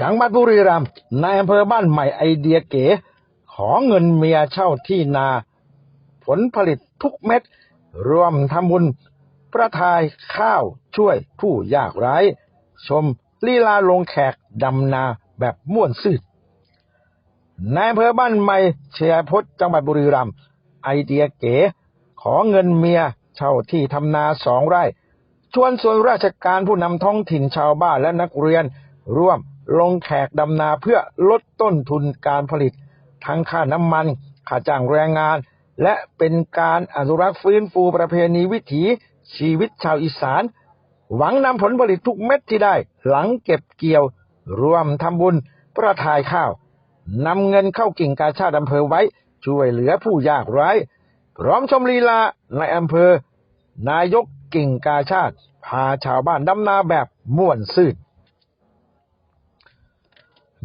จังหวัดบุรีรัมย์นายอำเภอบ้านใหม่ไอเดียเก๋ ขอเงินเมียเช่าที่นา ผลผลิตทุกเม็ด รวมทำบุญ ประทายข้าวช่วยผู้ยากไร้ ชมลีลาลงแขกดำนาแบบม่วนซื่นนายอำเภอบ้านใหม่เชียพจน์จังหวัดบุรีรัมย์ไอเดียเก๋ ขอเงินเมียเช่าที่ทำนาสองไร่ ชวนส่วนราชการผู้นำท้องถิ่นชาวบ้านและนักเรียนร่วม ลงแขกดำนาเพื่อลดต้นทุนการผลิต ทั้งค่าน้ำมันค่าจ้างแรงงาน และเป็นการอนุรักษ์ฟื้นฟูประเพณีวิถีชีวิตชาวอีสาน หวังนำผลผลิตทุกเม็ดที่ได้หลังเก็บเกี่ยว รวมทำบุญประทายข้าวนำเงินเข้ากิ่งกาชาติอำเภอไว้ช่วยเหลือผู้ยากไร้พร้อมชมลีลาในอำเภอ นายกกิ่งกาชาติ พาชาวบ้านดำนาแบบม่วนซื่น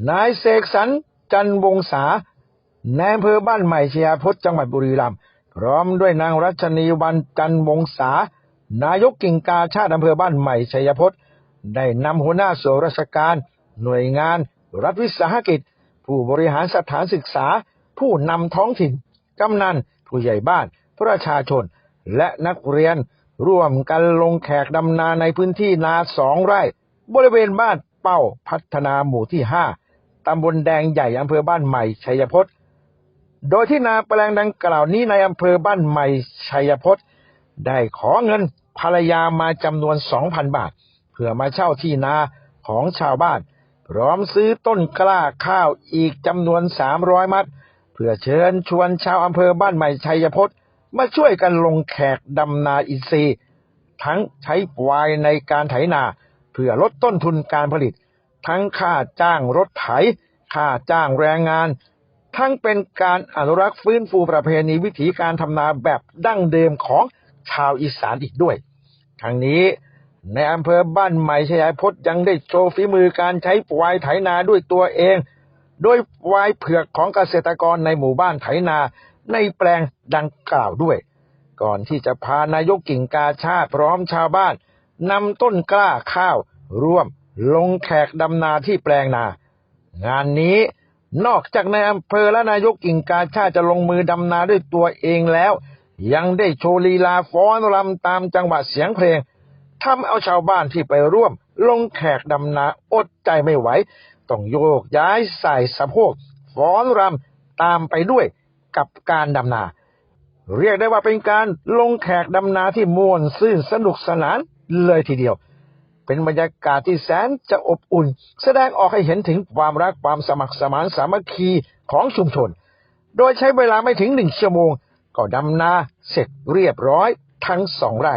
นายเสกสรรจันวงศานอำเภอบ้านใหม่เชียพจน์จังหวัดบุรีรัมย์พร้อมด้วยนางรัชนีวันจันวงศานายกกิ่งกาชาติอำเภอบ้านใหม่ชัยพจน์ได้นำหัวหน้าส่วนราชการ หน่วยงาน รัฐวิสาหกิจ ผู้บริหารสถานศึกษา ผู้นำท้องถิ่น กำนัน ผู้ใหญ่บ้าน ประชาชน และนักเรียน ร่วมกันลงแขกดำนาในพื้นที่นาสองไร่ บริเวณบ้านเป้าพัฒนาหมู่ที่ห้า ตำบลแดงใหญ่อำเภอบ้านใหม่ชัยพจน์โดยที่นาแปลงดังกล่าวนี้ในอำเภอบ้านใหม่ชัยพจน์ได้ขอเงินภรรยามาจำนวน2,000บาท เพื่อมาเช่าที่นาของชาวบ้าน พร้อมซื้อต้นกล้าข้าวอีกจำนวน300มัด เพื่อเชิญชวนชาวอำเภอบ้านใหม่ชัยพจน์มาช่วยกันลงแขกดำนาอินทรีย์ ทั้งใช้วายในการไถนา เพื่อลดต้นทุนการผลิต ทั้งค่าจ้างรถไถ ค่าจ้างแรงงาน ทั้งเป็นการอนุรักษ์ฟื้นฟูประเพณีวิถีการทำนาแบบดั้งเดิมของชาวอีสานอีกด้วยทั้งนี้ในอำเภอบ้านใหม่ชัยพจน์ยังได้โชว์ฝีมือการใช้วายไถนาด้วยตัวเอง โดยวายเผือกของเกษตรกรในหมู่บ้านไถนาในแปลงดังกล่าวด้วย ก่อนที่จะพานายกกิ่งกาชาติพร้อมชาวบ้านนำต้นกล้าข้าวร่วม ลงแขกดำนาที่แปลงนา งานนี้นอกจากในอำเภอและนายกกิ่งกาชาจะลงมือดำนาด้วยตัวเองแล้ว ยังได้โชว์ลีลาฟ้อนรำตามจังหวะเสียงเพลงทำเอาชาวบ้านที่ไปร่วม ลงแขกดำนาอดใจไม่ไหว ต้องโยกย้ายใส่สะโพกฟ้อนรำตามไปด้วยกับการดำนา เรียกได้ว่าเป็นการลงแขกดำนาที่ม่วนซื่นสนุกสนานเลยทีเดียว เป็นบรรยากาศที่แสนจะอบอุ่น แสดงออกให้เห็นถึงความรักความสมัครสมานสามัคคีของชุมชน โดยใช้เวลาไม่ถึงหนึ่งชั่วโมง ก็ดำนาเสร็จเรียบร้อยทั้งสองไร่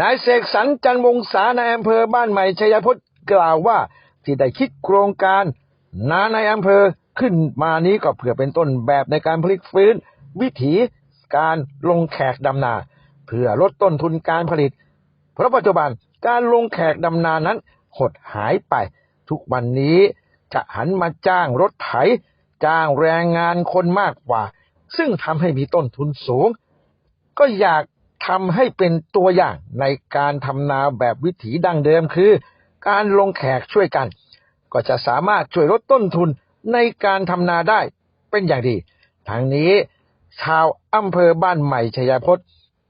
นายเสกสรรจันวงศาในอำเภอบ้านใหม่ชัยพจน์กล่าวว่าที่ได้คิดโครงการนาในอำเภอขึ้นมานี้ก็เพื่อเป็นต้นแบบในการผลิตฟื้น วิถีการลงแขกดำนา เพื่อลดต้นทุนการผลิต เพราะปัจจุบัน การลงแขกดำนานั้นหดหายไป ทุกวันนี้จะหันมาจ้างรถไถ จ้างแรงงานคนมากกว่า ซึ่งทำให้มีต้นทุนสูง ก็อยากทำให้เป็นตัวอย่างในการทำนาแบบวิถีดั้งเดิมคือ การลงแขกช่วยกัน ก็จะสามารถช่วยลดต้นทุนในการทำนาได้เป็นอย่างดีทางนี้ชาวอำเภอบ้านใหม่ชัยพจน์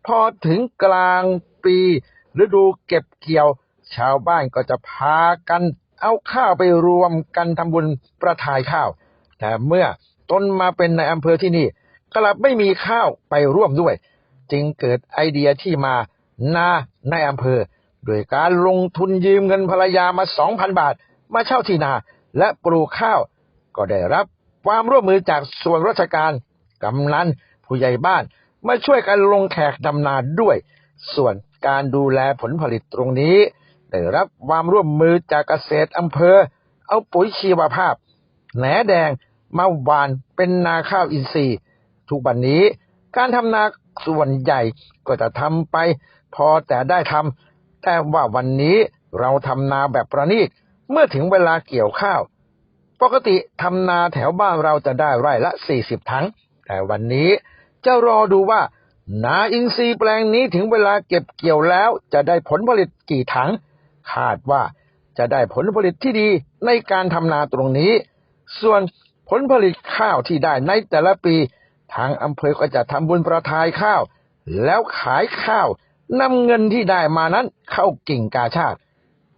พอถึงกลางปี ฤดูเก็บเกี่ยว ชาวบ้านก็จะพากันเอาข้าวไปรวมกันทำบุญประทายข้าว แต่เมื่อตนมาเป็นในอำเภอที่นี่ กลับไม่มีข้าวไปร่วมด้วย จึงเกิดไอเดียที่มานาในอำเภอ โดยการลงทุนยืมเงินภรรยามา2,000บาท มาเช่าที่นาและปลูกข้าว ก็ได้รับความร่วมมือจากส่วนราชการกำนันผู้ใหญ่บ้านมาช่วยกันลงแขกดำนาด้วย ส่วน การดูแลผลผลิตตรงนี้ ได้รับความร่วมมือจากเกษตรอำเภอ เอาปุ๋ยชีวภาพ แหนแดงมาหวานเป็นนาข้าวอินทรีย์ ทุกวันนี้การทำนาส่วนใหญ่ก็จะทำไป พอแต่ได้ทำแต่ว่าวันนี้เราทำนาแบบประณีตเมื่อถึงเวลาเกี่ยวข้าว ปกติทำนาแถวบ้านเราจะได้ไร่ละ 40 ถัง แต่วันนี้จะรอดูว่า นาอินทรีย์แปลงนี้ถึงเวลาเก็บเกี่ยวแล้วจะได้ผลผลิตกี่ถัง คาดว่าจะได้ผลผลิตที่ดีในการทำนาตรงนี้ ส่วนผลผลิตข้าวที่ได้ในแต่ละปี ทางอำเภอก็จะทำบุญประทายข้าว แล้วขายข้าวนำเงินที่ได้มานั้นเข้ากิ่งกาชาติ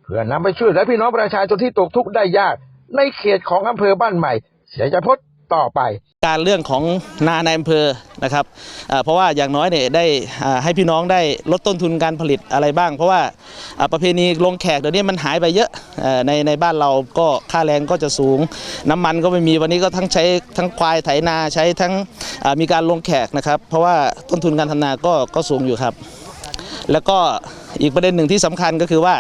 เพื่อนำไปช่วยเหลือพี่น้องประชาชนที่ตกทุกข์ได้ยาก ในเขตของอำเภอบ้านใหม่ เสียจะพด ต่อไป การเรื่องของนาในอำเภอนะครับเพราะว่าอย่างน้อยเนี่ยได้ให้พี่น้องได้ลดต้นทุนการผลิตอะไรบ้าง เพราะว่าประเพณีลงแขกเดี๋ยวนี้มันหายไปเยอะในในบ้านเราก็ค่าแรงก็จะสูง น้ำมันก็ไม่มีวันนี้ก็ทั้งใช้ทั้งควายไถนาใช้ทั้งมีการลงแขกนะครับ เพราะว่าต้นทุนการทำนาก็ก็สูงอยู่ครับ แล้วก็อีกประเด็นหนึ่งที่สำคัญก็คือว่า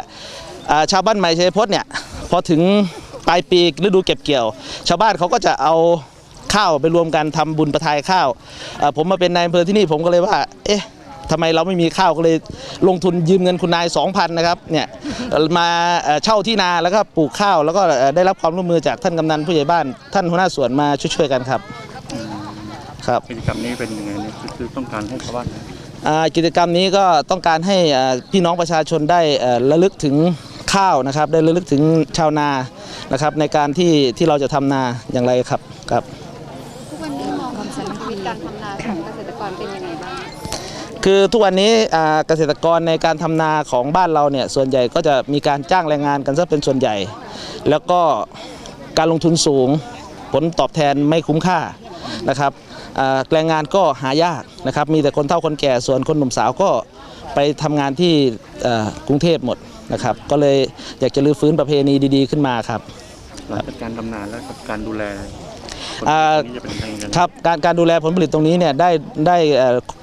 อ่าชาวบ้านใหม่ชัยพจน์เนี่ยพอถึงปลายปีฤดูเก็บเกี่ยว ชาวบ้านเขาก็จะเอา ข้าวไปรวมกันทำบุญประทายข้าวอ่าผมมาเป็นนายอำเภอที่นี่ผมก็เลยว่า เอ๊ะทำไมเราไม่มีข้าวก็เลยลงทุนยืมเงินคุณนาย 2,000 นะครับเนี่ยเอ่อมาเอ่อเช่าที่นาแล้วก็ปลูกข้าว แล้วก็เอ่อได้รับความร่วมมือจากท่านกำนันผู้ใหญ่บ้าน ท่านหัวหน้าสวนมาช่วยๆกันครับครับกิจกรรมนี้เป็นยังไงเนี่ยคือคือต้องการให้ชาวบ้านอ่ากิจกรรมนี้ก็ต้องการให้อ่าพี่น้องประชาชนได้เอ่อระลึกถึงข้าวนะครับ ได้ระลึกถึงชาวนานะครับ ในการที่ที่เราจะทำนาอย่างไรครับครับ ทุกวันนี้มองชีวิต การทำนาของเกษตรกรเป็นยังไงบ้าง คือทุกวันนี้อ่าเกษตรกรในการทำนาของบ้านเราเนี่ยส่วนใหญ่ก็จะมีการจ้างแรงงานกันซะเป็นส่วนใหญ่ แล้วก็การลงทุนสูง ผลตอบแทนไม่คุ้มค่านะครับอ่าแรงงานก็หายากนะครับ มีแต่คนเฒ่าคนแก่ส่วนคนหนุ่มสาวก็ไปทำงานที่เอ่อกรุงเทพหมดนะครับ ก็เลยอยากจะรื้อฟื้นประเพณีดีๆขึ้นมาครับหลังจากการทำนาแล้วกับการดูแล ครับการการดูแลผลผลิตตรงนี้เนี่ยได้ได้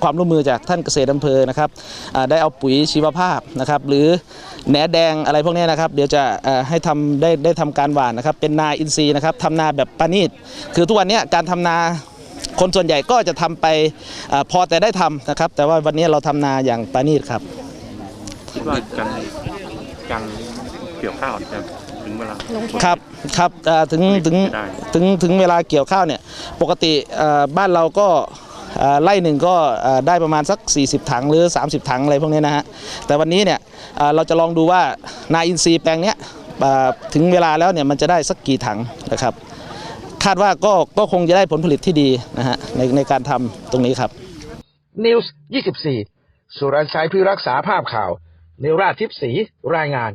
ความร่วมมือจากท่านเกษตรอำเภอนะครับได้เอาปุ๋ยชีวภาพนะครับหรือแหนแดงอะไรพวกนี้นะครับเดี๋ยวจะให้ทำได้ได้ทำการหว่านนะครับเป็นนาอินทรีย์นะครับทำนาแบบปานีตคือทุกวันนี้การทำนาคนส่วนใหญ่ก็จะทำไปอพอแต่ได้ทำนะครับ แต่ว่าวันนี้เราทำนาอย่างปานีตครับคิดว่าการการเกี่ยวข้าวจะ ถึงเวลา ครับครับเอ่อถึงถึงได้ ถึงถึงเวลาเกี่ยวข้าวเนี่ยปกติเอ่อบ้านเราก็เอ่อไร่หนึ่งก็เอ่อได้ประมาณสัก 40 ถังหรือ 30 ถังอะไรพวกนี้นะฮะแต่วันนี้เนี่ยเอ่อเราจะลองดูว่านาอินทรีย์แปลงเนี้ยเอ่อถึงเวลาแล้วเนี่ยมันจะได้สักกี่ถังนะครับ คาดว่าก็ก็คงจะได้ผลผลิตที่ดีนะฮะในในการทำตรงนี้ครับ นิวส์24 สุรชัยพิรักษาภาพข่าว นิวราชทิพย์ศรีรายงาน